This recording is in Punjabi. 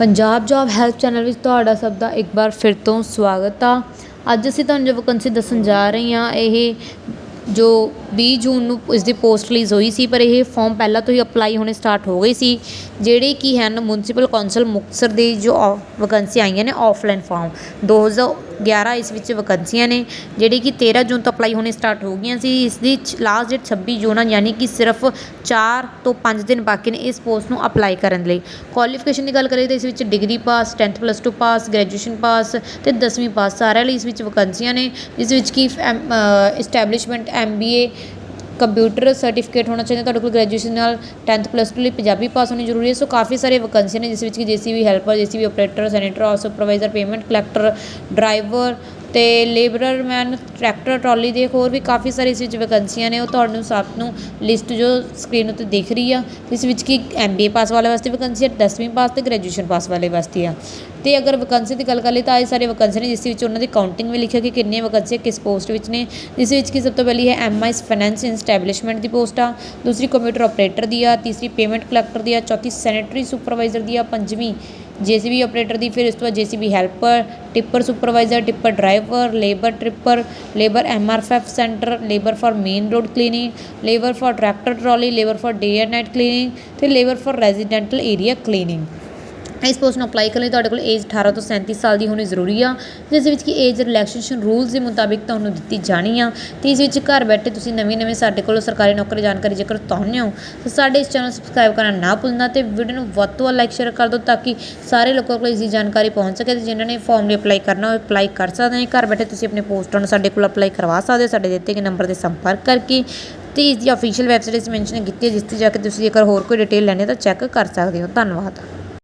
ਪੰਜਾਬ ਜੋਬ ਹੈਲਪ ਚੈਨਲ ਵਿੱਚ ਤੁਹਾਡਾ ਸਭ ਦਾ ਇੱਕ ਵਾਰ ਫਿਰ ਤੋਂ ਸਵਾਗਤ ਆ। ਅੱਜ ਅਸੀਂ ਤੁਹਾਨੂੰ ਜੋ ਵੈਕੈਂਸੀ ਦੱਸਣ ਜਾ ਰਹੇ ਹਾਂ, ਇਹ ਜੋ 20 ਜੂਨ ਨੂੰ ਇਸ ਦੀ ਪੋਸਟ ਰਿਲੀਜ਼ ਹੋਈ ਸੀ, ਪਰ ਇਹ ਫਾਰਮ ਪਹਿਲਾਂ ਤੋਂ ਹੀ ਅਪਲਾਈ ਹੋਣੇ ਸਟਾਰਟ ਹੋ ਗਏ ਸੀ, ਜਿਹੜੇ ਕੀ ਹਨ ਮਿਊਨਿਸਪਲ ਕੌਂਸਲ ਮੁਕਤਸਰ ਦੇ ਜੋ ਵੈਕੈਂਸੀ ਆਈਆਂ ਨੇ ਆਫਲਾਈਨ ਫਾਰਮ 2011 ਇਸ ਵਿੱਚ ਵੈਕੈਂਸੀਆਂ ਨੇ, ਜਿਹੜੀ ਕਿ 13 ਜੂਨ ਤੋਂ ਅਪਲਾਈ ਹੋਣੀ ਸਟਾਰਟ ਹੋ ਗਈਆਂ ਸੀ। ਇਸ ਦੀ ਲਾਸਟ ਡੇਟ 26 ਜੂਨ ਆ, ਯਾਨੀ ਕਿ ਸਿਰਫ ਚਾਰ ਤੋਂ ਪੰਜ ਦਿਨ ਬਾਕੀ ਨੇ ਇਸ ਪੋਸਟ ਨੂੰ ਅਪਲਾਈ ਕਰਨ ਲਈ। ਕੁਆਲੀਫਿਕੇਸ਼ਨ ਦੀ ਗੱਲ ਕਰੀਏ ਤਾਂ ਇਸ ਵਿੱਚ degree pass 10th plus two pass graduation pass ਅਤੇ ਦਸਵੀਂ ਪਾਸ ਸਾਰਿਆਂ ਲਈ ਇਸ ਵਿੱਚ ਵੈਕੈਂਸੀਆਂ ਨੇ। ਇਸ ਵਿੱਚ ਕਿ M establishment M B A computer certificate ਹੋਣਾ ਚਾਹੀਦਾ, ਤੁਹਾਡੇ ਕੋਲ ਗ੍ਰੈਜੂਏਸ਼ਨ ਨਾਲ 10th ਪਲੱਸ 2 ਲਈ ਪੰਜਾਬੀ ਪਾਸ ਹੋਣੀ ਜ਼ਰੂਰੀ ਹੈ। ਸੋ ਕਾਫੀ ਸਾਰੇ ਵੈਕੈਂਸੀਆਂ ਨੇ, ਜਿਸ ਵਿੱਚ ਕਿ JCB helper JCB operator senator house supervisor payment collector driver ਅਤੇ ਲੇਬਰਰ ਮੈਨ ਟਰੈਕਟਰ ਟਰਾਲੀ ਦੇ ਹੋਰ ਵੀ ਕਾਫੀ ਸਾਰੇ ਇਸ ਵਿੱਚ ਵੈਕੈਂਸੀਆਂ ਨੇ, ਉਹ ਤੁਹਾਨੂੰ ਸਭ ਨੂੰ ਲਿਸਟ ਜੋ ਸਕਰੀਨ ਉੱਤੇ ਦਿਖ ਰਹੀ ਆ, ਇਸ ਵਿੱਚ ਕਿ ਐੱਮ ਬੀ ਏ ਪਾਸ ਵਾਲੇ ਵਾਸਤੇ ਵੈਕੈਂਸੀ ਆ, ਦਸਵੀਂ ਪਾਸ ਅਤੇ ਗ੍ਰੈਜੂਏਸ਼ਨ ਪਾਸ ਵਾਲੇ ਵਾਸਤੇ ਆ। ਅਤੇ ਅਗਰ ਵੈਕੈਂਸੀ ਦੀ ਗੱਲ ਕਰ ਲਈ ਤਾਂ ਇਹ ਸਾਰੇ ਵੈਕੈਂਸੀ ਨੇ, ਜਿਸ ਵਿੱਚ ਉਹਨਾਂ ਦੀ ਕਾਊਂਟਿੰਗ ਵੀ ਲਿਖਿਆ ਕਿ ਕਿੰਨੀਆਂ ਵੈਕੈਂਸੀ ਕਿਸ ਪੋਸਟ ਵਿੱਚ ਨੇ। ਜਿਸ ਵਿੱਚ ਕਿ ਸਭ ਤੋਂ ਪਹਿਲੀ ਹੈ ਐਮਆਈਸ ਫਾਈਨੈਂਸ ਇੰਸਟੈਬਲਿਸ਼ਮੈਂਟ ਦੀ ਪੋਸਟ ਆ, ਦੂਸਰੀ ਕੰਪਿਊਟਰ ਆਪਰੇਟਰ ਦੀ ਆ, ਤੀਸਰੀ ਪੇਮੈਂਟ ਕਲੈਕਟਰ ਦੀ ਆ, ਚੌਥੀ ਸੈਨੇਟਰੀ ਸੁਪਰਵਾਈਜ਼ਰ ਦੀ ਆ, ਪੰਜਵੀਂ ਜੀਸੀਬੀ ਆਪਰੇਟਰ ਦੀ, ਫਿਰ ਉਸ ਤੋਂ ਬਾਅਦ JCB helper tipper supervisor tipper driver labor tripper, labor MRF center, labor for main road cleaning, labor for tractor trolley, labor for day and night cleaning, the labor for residential area cleaning. ਇਸ ਪੋਸਟ ਨੂੰ ਅਪਲਾਈ ਕਰਨ ਲਈ ਤੁਹਾਡੇ ਕੋਲ ਏਜ 18 ਤੋਂ 37 ਸਾਲ ਦੀ ਹੋਣੀ ਜ਼ਰੂਰੀ ਆ, ਜਿਸ ਵਿੱਚ ਕਿ ਏਜ ਰਿਲੈਕਸੇਸ਼ਨ ਰੂਲਸ ਦੇ ਮੁਤਾਬਿਕ ਤੁਹਾਨੂੰ ਦਿੱਤੀ ਜਾਣੀ ਆ ਤੇ ਇਸ ਵਿੱਚ ਘਰ ਬੈਠੇ ਤੁਸੀਂ ਨਵੀਂ ਨਵੇਂ ਸਾਡੇ ਕੋਲੋਂ ਸਰਕਾਰੀ ਨੌਕਰੀ ਜਾਣਕਾਰੀ ਜੇਕਰ ਚਾਹੁੰਦੇ ਹੋ, ਤਾਂ ਸਾਡੇ ਇਸ ਚੈਨਲ ਸਬਸਕ੍ਰਾਈਬ ਕਰਨਾ ਨਾ ਭੁੱਲਣਾ ਤੇ ਵੀਡੀਓ ਨੂੰ ਵੱਧ ਤੋਂ ਵੱਧ ਲਾਈਕ ਸ਼ੇਅਰ ਕਰ ਦਿਓ ਤਾਂ ਕਿ ਸਾਰੇ ਲੋਕਾਂ ਕੋਲ ਇਸ ਦੀ ਜਾਣਕਾਰੀ ਪਹੁੰਚ ਸਕੇ ਤੇ ਜਿਨ੍ਹਾਂ ਨੇ ਫਾਰਮ ਲਈ ਅਪਲਾਈ ਕਰਨਾ ਉਹ ਅਪਲਾਈ ਕਰ ਸਕਦੇ ਨੇ, ਘਰ ਬੈਠੇ ਤੁਸੀਂ ਆਪਣੇ ਪੋਸਟਾਂ ਨੂੰ ਸਾਡੇ ਕੋਲ ਅਪਲਾਈ ਕਰਵਾ ਸਕਦੇ ਹੋ, ਸਾਡੇ ਦਿੱਤੇ ਗਏ ਨੰਬਰ 'ਤੇ ਸੰਪਰਕ ਕਰਕੇ ਤੇ ਇਸ ਦੀ ਅਫੀਸ਼ੀਅਲ ਵੈਬਸਾਈਟ ਇਸ ਮੈਂਸ਼ਨ ਕੀਤੀ ਹੈ, ਜਿਸ ਤੇ ਜਾ ਕੇ ਤੁਸੀਂ ਜੇਕਰ ਹੋਰ ਕੋਈ ਡਿਟੇਲ ਲੈਣੀ ਹੈ ਤਾਂ ਚੈੱਕ ਕਰ ਸਕਦੇ ਹੋ। ਧੰਨਵਾਦ।